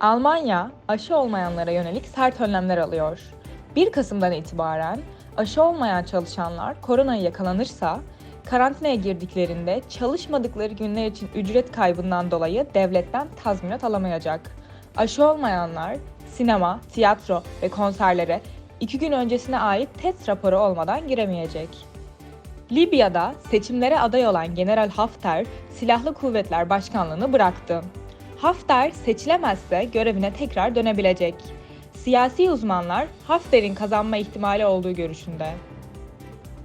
Almanya aşı olmayanlara yönelik sert önlemler alıyor. 1 Kasım'dan itibaren aşı olmayan çalışanlar koronaya yakalanırsa karantinaya girdiklerinde çalışmadıkları günler için ücret kaybından dolayı devletten tazminat alamayacak. Aşı olmayanlar sinema, tiyatro ve konserlere 2 gün öncesine ait test raporu olmadan giremeyecek. Libya'da seçimlere aday olan General Hafter Silahlı Kuvvetler Başkanlığını bıraktı. Hafter seçilemezse görevine tekrar dönebilecek. Siyasi uzmanlar Hafter'in kazanma ihtimali olduğu görüşünde.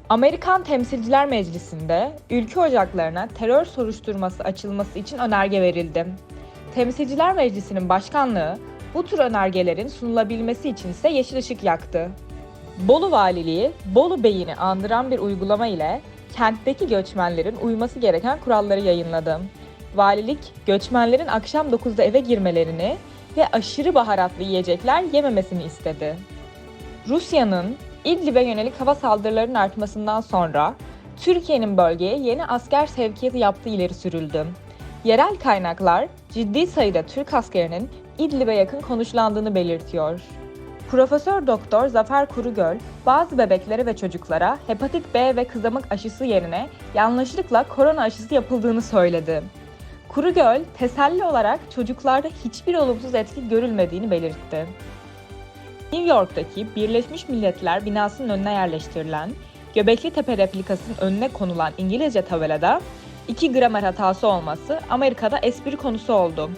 Amerikan Temsilciler Meclisi'nde ülke ocaklarına terör soruşturması açılması için önerge verildi. Temsilciler Meclisi'nin başkanlığı bu tür önergelerin sunulabilmesi için ise yeşil ışık yaktı. Bolu Valiliği, Bolu Bey'ini andıran bir uygulama ile kentteki göçmenlerin uyması gereken kuralları yayınladı. Valilik, göçmenlerin akşam 9'da eve girmelerini ve aşırı baharatlı yiyecekler yememesini istedi. Rusya'nın İdlib'e yönelik hava saldırılarının artmasından sonra Türkiye'nin bölgeye yeni asker sevkiyatı yaptığı ileri sürüldü. Yerel kaynaklar ciddi sayıda Türk askerinin İdlib'e yakın konuşlandığını belirtiyor. Profesör Doktor Zafer Kurugöl, bazı bebeklere ve çocuklara hepatit B ve kızamık aşısı yerine yanlışlıkla korona aşısı yapıldığını söyledi. Kurugöl, teselli olarak çocuklarda hiçbir olumsuz etki görülmediğini belirtti. New York'taki Birleşmiş Milletler binasının önüne yerleştirilen Göbekli Tepe replikasının önüne konulan İngilizce tabelada 2 gramer hatası olması Amerika'da espri konusu oldu.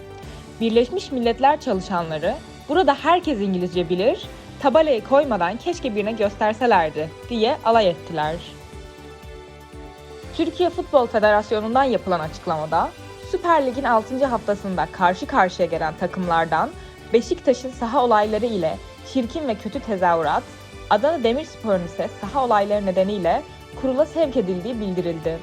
Birleşmiş Milletler çalışanları burada herkes İngilizce bilir, tabelayı koymadan keşke birine gösterselerdi diye alay ettiler. Türkiye Futbol Federasyonu'ndan yapılan açıklamada Süper Lig'in 6. haftasında karşı karşıya gelen takımlardan Beşiktaş'ın saha olayları ile çirkin ve kötü tezahürat, Adana Demirspor'un ise saha olayları nedeniyle kurula sevk edildiği bildirildi.